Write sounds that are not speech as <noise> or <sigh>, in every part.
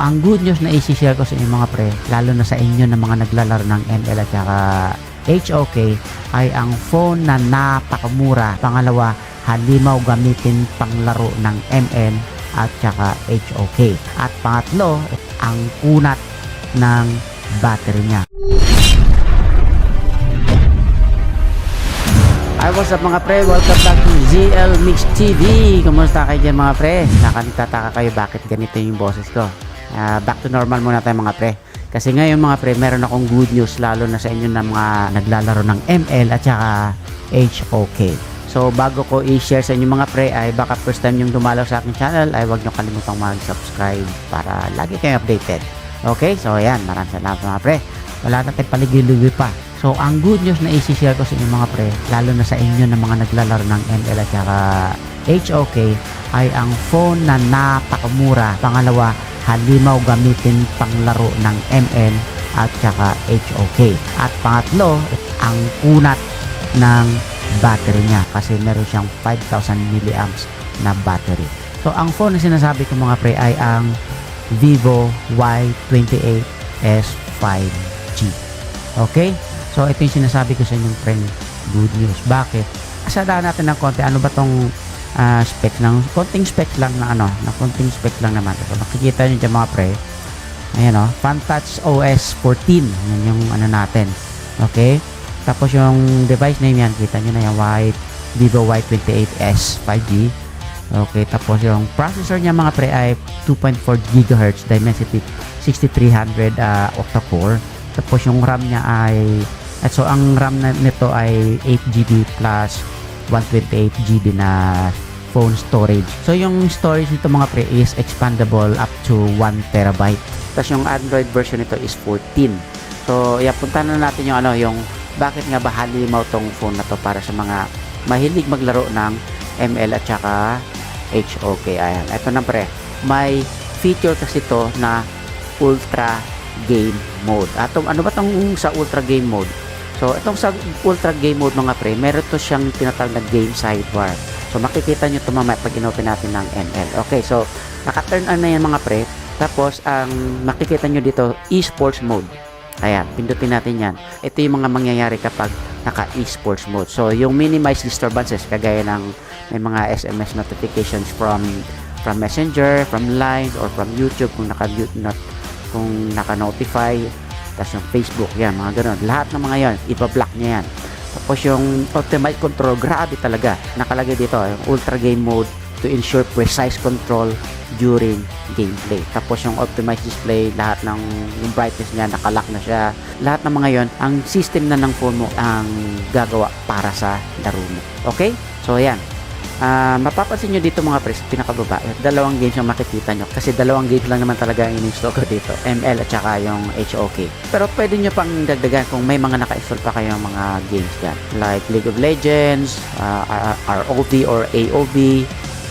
Ang good news na isi-share ko sa inyo mga pre, lalo na sa inyo na mga naglalaro ng ML at saka HOK, ay ang phone na napakamura. Pangalawa, halimaw gamitin panglaro ng ML at saka HOK. At pangatlo, ang kunat ng battery niya. Hi, what's up mga pre? Welcome back to ZL Mix TV. Kumusta kayo dyan mga pre? Nakalitataka kayo bakit ganito yung boses ko. Ah, back to normal muna tayo mga pre. Kasi ngayon mga pre, meron akong good news lalo na sa inyo na mga naglalaro ng ML at saka HOK. So bago ko i-share sa inyo mga pre ay baka first time yung dumalaw sa aking channel ay huwag nyo kalimutang mag-subscribe para lagi kayong updated. Okay? So ayan, maraming salamat mga pre. Wala na tayong paligid-ligid pa. So ang good news na isi-share ko sa inyo mga pre, lalo na sa inyo na mga naglalaro ng ML at saka HOK ay ang phone na napakamura. Pangalawa, halimaw gamitin panglaro ng ML at saka HOK. At pangatlo, ang kunat ng battery niya kasi meron siyang 5,000 milliamps na battery. So ang phone na sinasabi ko mga pre ay ang Vivo Y28s 5G. Okay? So ito yung sinasabi ko sa inyong friend good news. Bakit? Asadaan natin ng konti. Ano ba tong ah, specs lang? Konting specs lang na ano, na konting specs lang naman. So makikita niyo dyan mga pre. Ayan o, FunTouch OS 14. Yan yung ano natin. Okay? Tapos yung device name yan, kita nyo na yung Y, Vivo Y28s 5G. Okay, tapos yung processor niya mga pre ay 2.4 GHz Dimensity 6300 uh, octa-core. Tapos yung RAM niya ay at so ang RAM na nito ay 8GB plus 128GB na phone storage. So yung storage nito mga pre is expandable up to 1 terabyte. Tapos yung Android version nito is 14. So, yeah, punta na natin yung ano, yung bakit nga ba halimaw tong phone na to para sa mga mahilig maglaro ng ML at saka HOK. Ayan, ito na pre. May feature kasi to na ultra game mode. Atong ano ba tong sa ultra game mode? So, itong sa ultra game mode mga pre, meron to siyang tinatawag na game sidebar. So, makikita nyo ito mamaya pag inopen natin ng ML. Okay, so, naka-turn on na yan mga pre. Tapos, ang makikita nyo dito, esports mode. Ayan, pindutin natin yan. Ito yung mga mangyayari kapag naka-esports mode. So, yung minimize disturbances, kagaya ng may mga SMS notifications from from Messenger, from Line, or from YouTube kung naka-mute not kung naka-notify tapos yung Facebook, yan, mga ganun. Lahat ng mga yan, ipa-block niya yan. Tapos yung optimize control, grabe talaga. Nakalagay dito, yung ultra game mode to ensure precise control during gameplay. Tapos yung optimize display, lahat ng yung brightness niya, nakalock na siya. Lahat ng mga yon ang system na ng phone mo ang gagawa para sa laro mo. Okay? So, yan. Ah, mapapansin nyo dito mga pre, sa pinakababa, dalawang games yung makikita nyo. Kasi dalawang games lang naman talaga ang in-install ko dito. ML at saka yung HOK. Pero pwede nyo pang dagdagan kung may mga naka-install pa kayong mga games dyan. Like League of Legends, ah, ROV or AOV.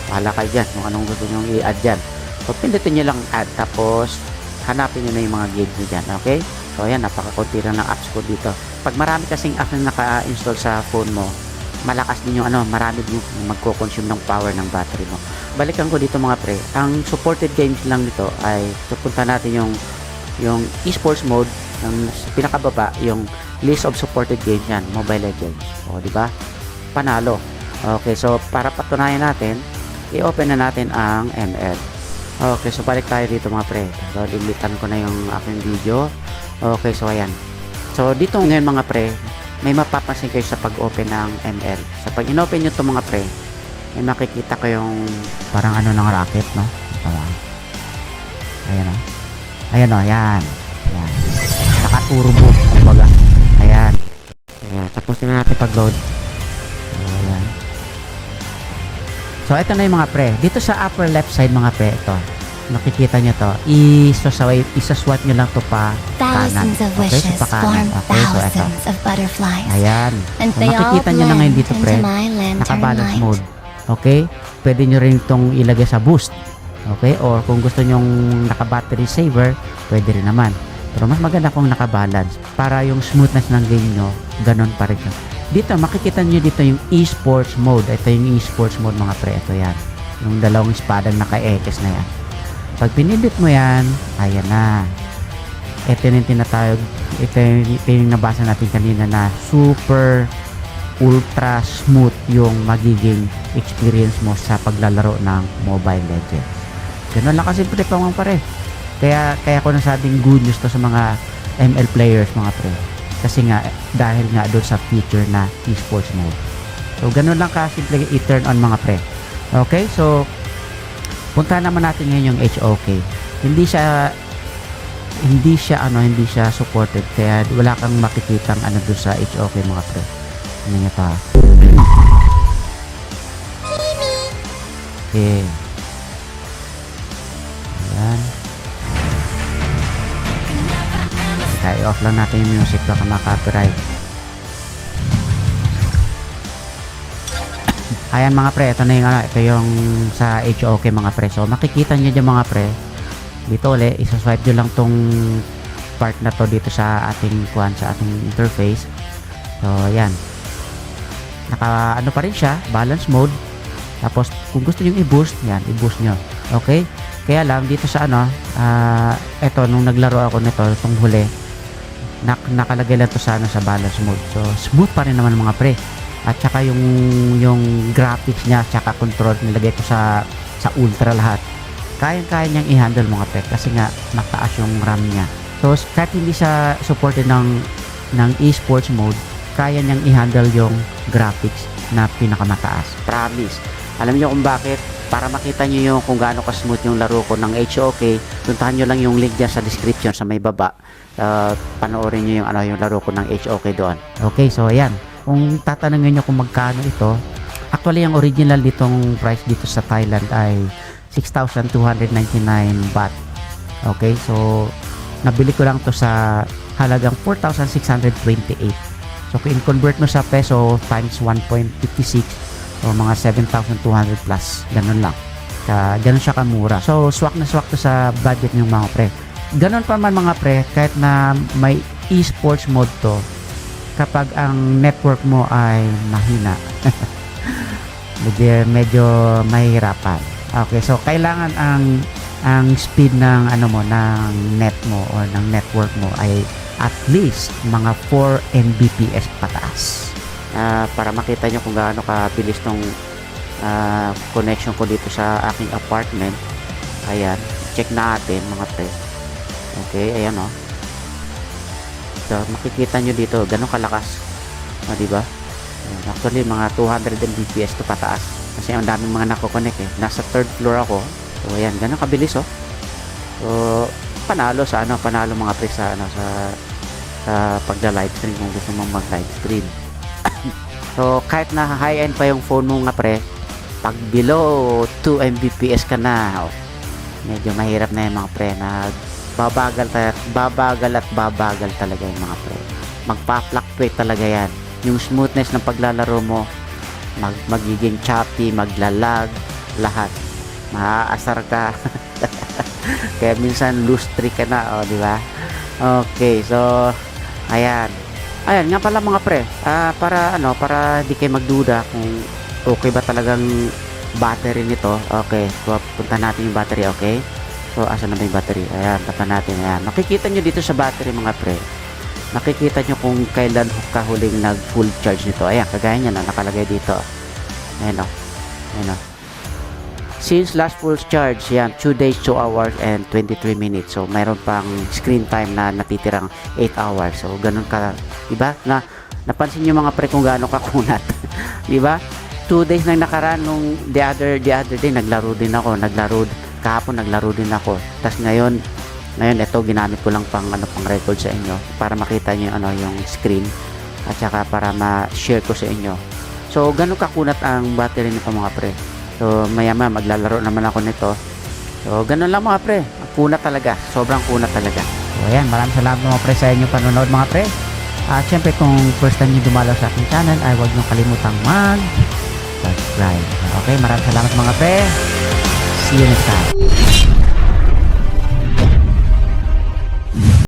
Bahala kayo dyan kung anong gusto nyo i-add dyan. So, pindutin nyo lang add. Tapos, hanapin nyo na yung mga games nyo dyan. Okay? So, ayan, napakakunti lang ng apps ko dito. Pag marami kasing apps na naka-install sa phone mo, malakas din yung ano, marami din yung magko-consume ng power ng battery mo. Balikan ko dito mga pre, ang supported games lang nito ay pupunta natin yung yung esports mode ng pinakababa, yung list of supported games yan, Mobile Legends. O, di ba? Panalo. Okay, so para patunayan natin, i-open na natin ang ML. Okay, so balik tayo dito mga pre. So, limitan ko na yung aking video. Okay, so ayan. So, dito ngayon mga pre, may mapapansin kayo sa pag-open ng ML. Sa pag in-open nyo to mga pre, may makikita ko yung parang ano ng rocket, no? Parang, ayan o. Ayan o, ayan. Ayan. Nakaturbo, kumbaga. Ayan. Ayan. Tapos na natin pag-load. Ayan. So, ito na yung mga pre. Dito sa upper left side mga pre, ito. Nakikita nyo to. Isasaway, isaswat nyo lang to pa kanan. Thousands of Okay, wishes so pa form kanan. Okay, so ito. thousands of butterflies. Ayan. And So, they all makikita nyo na ngayon blend dito, into pre. my lantern Naka-balance light. mode. Okay? Pwede nyo rin itong ilagay sa boost. Okay? Or kung gusto nyong naka-battery saver, pwede rin naman. Pero mas maganda kung naka-balance para yung smoothness ng game nyo, ganun pa rin. Dito, makikita nyo dito yung esports mode. Ito yung esports mode mga pre. Ito yan. Yung dalawang espadang naka-X na yan. Pag pinindot mo yan, ayan na. Ito yung tinatawag, ito yung, ito nabasa natin kanina na super ultra smooth yung magiging experience mo sa paglalaro ng Mobile Legends. Ganun lang kasi pre pa mga pare. Kaya kaya ko nasabing good news to sa mga ML players mga pre. Kasi nga dahil nga doon sa feature na esports mode. So ganun lang ka simple i-turn on mga pre. Okay? So punta naman natin ngayon yung HOK. Hindi siya hindi siya ano hindi siya supported kaya wala kang makikitang ano doon sa HOK mga pre. Ano niya pa? Okay. Ayan. Kaya i-off lang natin yung music baka maka-copyright. Ayan mga pre, ito na yung ano, ito yung sa HOK mga pre. So makikita niyo dyan mga pre. Dito ulit, isa-swipe nyo lang tong part na to dito sa ating kuan sa ating interface. So ayan. Naka ano pa rin siya, balance mode. Tapos kung gusto niyo i-boost, yan, i-boost nyo. Okay? Kaya lang dito sa ano, ah eto nung naglaro ako nito itong huli, nak nakalagay lang to sa ano sa balance mode. So smooth pa rin naman mga pre. At saka yung yung graphics niya, tsaka control nilagay ko sa sa ultra lahat. Kayang-kaya niyang i-handle mga pre kasi nga mataas yung RAM niya. So kahit hindi siya supported ng ng esports mode, kaya niyang i-handle yung graphics na pinakamataas. Promise. Alam niyo kung bakit? Para makita niyo yung kung gaano ka-smooth yung laro ko ng HOK, puntahan niyo lang yung link dyan sa description sa may baba. Uh, panoorin niyo yung ano yung laro ko ng HOK doon. Okay, so ayan. Kung tatanungin niyo kung magkano ito, actually ang original ditong price dito sa Thailand ay 6,299 baht. Okay, so nabili ko lang to sa halagang 4,628. So kung convert mo sa peso times 1.56 o mga 7,200 plus, ganun lang. Ka, ganun siya kamura. So swak na swak to sa budget ng mga pre. Ganun pa man mga pre, kahit na may esports mode to, kapag ang network mo ay mahina, <laughs> medyo, medyo mahirapan. Okay, so kailangan ang ang speed ng ano mo ng net mo or ng network mo ay at least mga 4 Mbps pataas. Ah, para makita nyo kung gaano kabilis tong ah, connection ko dito sa aking apartment. Ayan, check natin mga pre. Okay, ayan oh. So, makikita nyo dito, ganun kalakas. O, di ba? Ayan, Actually, mga 200 Mbps to pataas. Kasi ang daming mga nako-connect eh. Nasa third floor ako. So, ayan, ganun kabilis oh. So, panalo sa ano, panalo mga pre sa ano, sa sa pagda-live stream kung gusto mong mag-live stream. <coughs> so, kahit na high-end pa yung phone mo nga pre, pag below 2 Mbps ka na, oh, medyo mahirap na yung mga pre na babagal ta- babagal at babagal talaga yung mga pre. Magpa-fluctuate talaga yan. Yung smoothness ng paglalaro mo, mag magiging choppy, maglalag, lahat. Maaasar ka. <laughs> Kaya minsan lose streak ka na, oh, di ba? Okay, so ayan. Ayan nga pala mga pre. Ah, para ano, para di kayo magduda kung okay ba talagang battery nito. Okay, so punta natin yung battery, okay? So, asa na ba battery? Ayan, tapa natin. Ayan. Makikita nyo dito sa battery mga pre. Makikita nyo kung kailan ka huling nag full charge nito. Ayan, kagaya nyo na nakalagay dito. Ayan o. Ayan o. Since last full charge, yan, 2 days, 2 hours, and 23 minutes. So, mayroon pang screen time na natitirang 8 hours. So, ganun ka, diba? Na, napansin nyo mga pre kung gaano ka kunat. <laughs> diba? 2 days nang nakaraan nung the other, the other day, naglaro din ako. Naglaro, kahapon naglaro din ako. Tapos ngayon, ngayon ito ginamit ko lang pang ano pang record sa inyo para makita niyo ano yung screen at saka para ma-share ko sa inyo. So, ganun kakunat ang battery nito mga pre. So, maya maya maglalaro naman ako nito. So, ganun lang mga pre. Kunat talaga. Sobrang kunat talaga. So, ayan. Maraming salamat mga pre sa inyong panonood mga pre. At syempre kung first time nyo dumalaw sa aking channel ay huwag nyo kalimutang mag subscribe. Okay, maraming salamat mga pre. 天才。